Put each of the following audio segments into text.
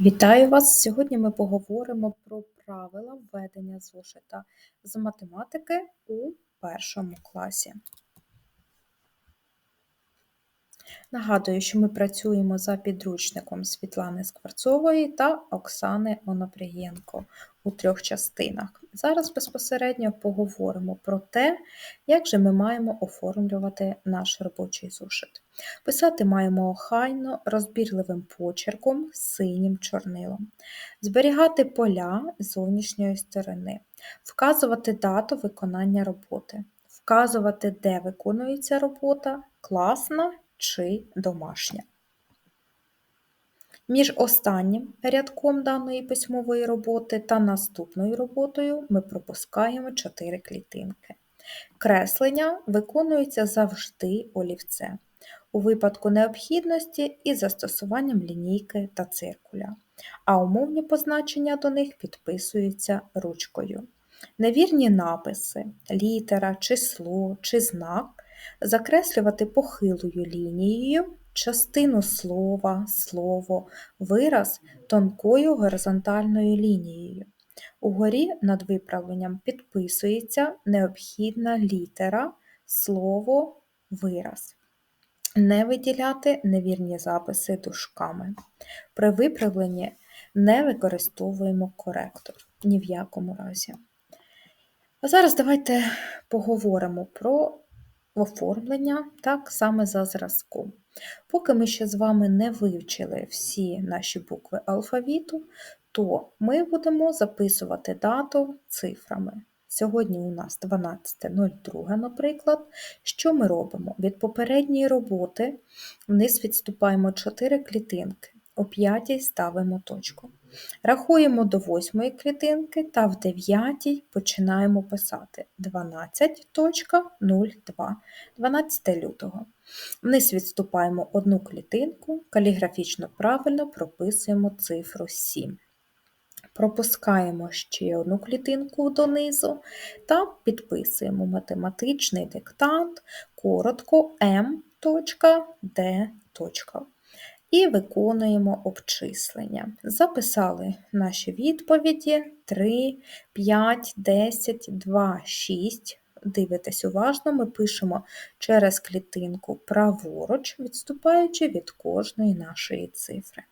Вітаю вас! Сьогодні ми поговоримо про правила введення зошита з математики у першому класі. Нагадую, що ми працюємо за підручником Світлани Скворцової та Оксани Онопрієнко у трьох частинах. Зараз безпосередньо поговоримо про те, як же ми маємо оформлювати наш робочий зошит. Писати маємо охайно, розбірливим почерком, синім чорнилом, зберігати поля зовнішньої сторони, вказувати дату виконання роботи, вказувати, де виконується робота, класна чи домашня. Між останнім рядком даної письмової роботи та наступною роботою ми пропускаємо 4 клітинки. Креслення виконується завжди олівцем, у випадку необхідності із застосуванням лінійки та циркуля, а умовні позначення до них підписуються ручкою. Невірні написи, літера, число чи знак закреслювати похилою лінією частину слова, слово, вираз тонкою горизонтальною лінією. Угорі над виправленням підписується необхідна літера, слово, вираз. Не виділяти невірні записи дужками. При виправленні не використовуємо коректор ні в якому разі. А зараз давайте поговоримо про оформлення так саме за зразком. Поки ми ще з вами не вивчили всі наші букви алфавіту, то ми будемо записувати дату цифрами. Сьогодні у нас 12.02, наприклад. Що ми робимо? Від попередньої роботи вниз відступаємо 4 клітинки, о 5 ставимо точку. Рахуємо до восьмої клітинки та в дев'ятій починаємо писати 12.02, 12 лютого. Вниз відступаємо одну клітинку, каліграфічно правильно прописуємо цифру 7. Пропускаємо ще одну клітинку донизу та підписуємо математичний диктант коротко М.Д і виконуємо обчислення. Записали наші відповіді 3, 5, 10, 2, 6. Дивитесь уважно, ми пишемо через клітинку праворуч, відступаючи від кожної нашої цифри.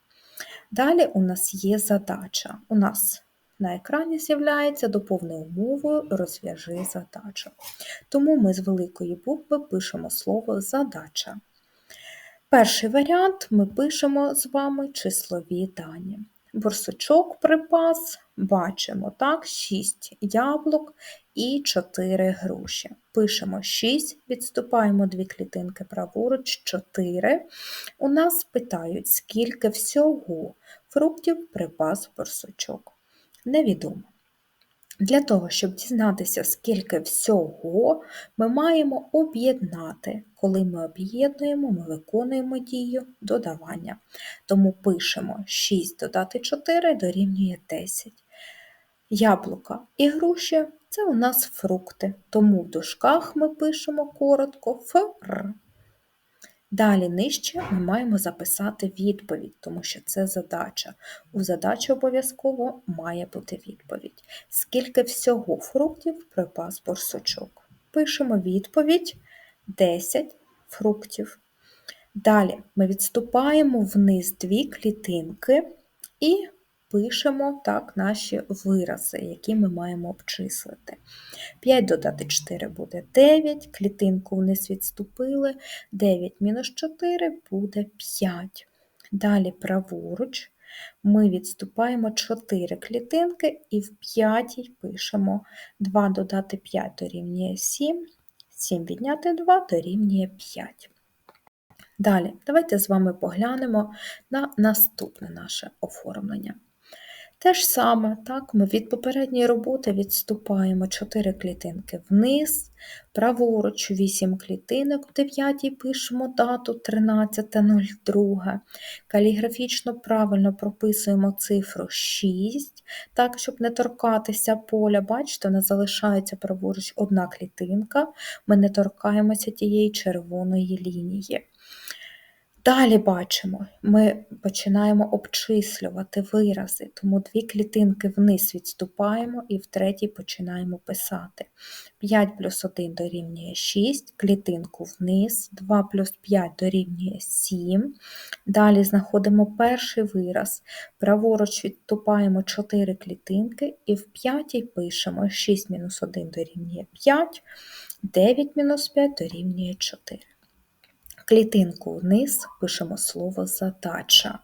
Далі у нас є задача. У нас на екрані з'являється доповненою умовою розв'яжи задачу. Тому ми з великої букви пишемо слово задача. Перший варіант ми пишемо з вами числові дані. Борсучок припас, бачимо так, 6 яблук і 4 груші. Пишемо 6, відступаємо дві клітинки праворуч, 4. У нас питають, скільки всього фруктів припас борсучок. Невідомо. Для того, щоб дізнатися, скільки всього, ми маємо об'єднати. Коли ми об'єднуємо, ми виконуємо дію додавання. Тому пишемо 6 додати 4 дорівнює 10. Яблука і груші це у нас фрукти, тому в дужках ми пишемо коротко фр. Далі нижче ми маємо записати відповідь, тому що це задача. У задачі обов'язково має бути відповідь. Скільки всього фруктів припас борсучок? Пишемо відповідь 10 фруктів. Далі ми відступаємо вниз дві клітинки і пишемо так наші вирази, які ми маємо обчислити. 5 додати 4 буде 9, клітинку вниз відступили, 9 мінус 4 буде 5. Далі праворуч ми відступаємо 4 клітинки і в 5 пишемо 2 додати 5 дорівнює 7, 7 відняти 2 дорівнює 5. Далі, давайте з вами поглянемо на наступне наше оформлення. Те ж саме, так, ми від попередньої роботи відступаємо 4 клітинки вниз, праворуч 8 клітинок, в 9 пишемо дату 13.02. Каліграфічно правильно прописуємо цифру 6, так, щоб не торкатися поля. Бачите, у залишається праворуч одна клітинка, ми не торкаємося тієї червоної лінії. Далі бачимо, ми починаємо обчислювати вирази, тому дві клітинки вниз відступаємо і в третій починаємо писати. 5 плюс 1 дорівнює 6, клітинку вниз, 2 плюс 5 дорівнює 7. Далі знаходимо перший вираз, праворуч відступаємо 4 клітинки і в п'ятій пишемо 6 мінус 1 дорівнює 5, 9 мінус 5 дорівнює 4 клітинку вниз пишемо слово задача.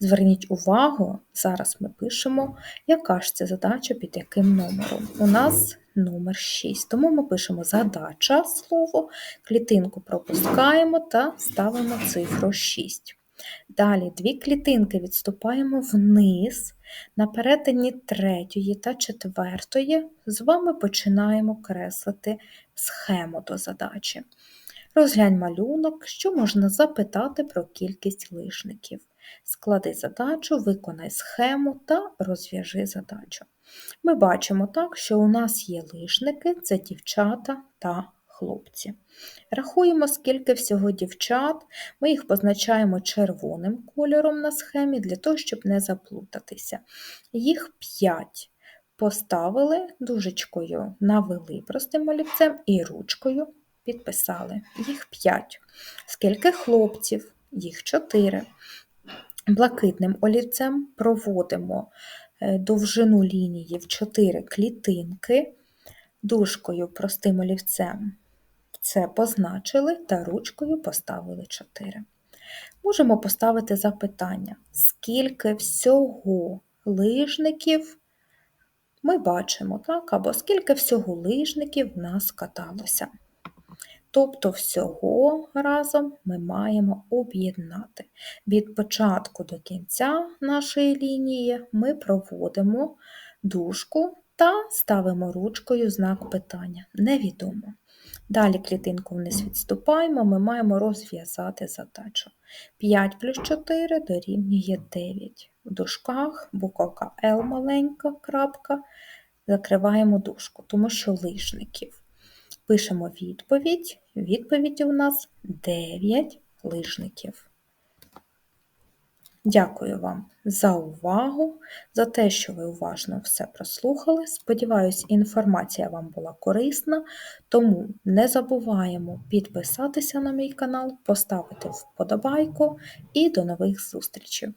Зверніть увагу, зараз ми пишемо, яка ж це задача під яким номером. У нас номер 6, тому ми пишемо задача слово, клітинку пропускаємо та ставимо цифру 6. Далі дві клітинки відступаємо вниз, на перетині третьої та четвертої з вами починаємо креслити схему до задачі. Розглянь малюнок, що можна запитати про кількість лижників. Склади задачу, виконай схему та розв'яжи задачу. Ми бачимо так, що у нас є лижники це дівчата та хлопці. Рахуємо, скільки всього дівчат, ми їх позначаємо червоним кольором на схемі для того, щоб не заплутатися. Їх 5. Поставили дужечкою, навели простим олівцем і ручкою підписали. Їх 5. Скільки хлопців? Їх 4. Блакитним олівцем проводимо е, довжину лінії в 4 клітинки, дужкою простим олівцем це позначили та ручкою поставили 4. Можемо поставити запитання, скільки всього лижників ми бачимо, так? або скільки всього лижників в нас каталося. Тобто всього разом ми маємо об'єднати. Від початку до кінця нашої лінії ми проводимо дужку та ставимо ручкою знак питання. Невідомо. Далі клітинку вниз відступаємо, ми маємо розв'язати задачу. 5 плюс 4 дорівнює 9. В дужках буковка L маленька крапка, закриваємо дужку, тому що лишників. Пишемо відповідь. Відповідь у нас 9 лижників. Дякую вам за увагу, за те, що ви уважно все прослухали. Сподіваюсь, інформація вам була корисна, тому не забуваємо підписатися на мій канал, поставити вподобайку і до нових зустрічей!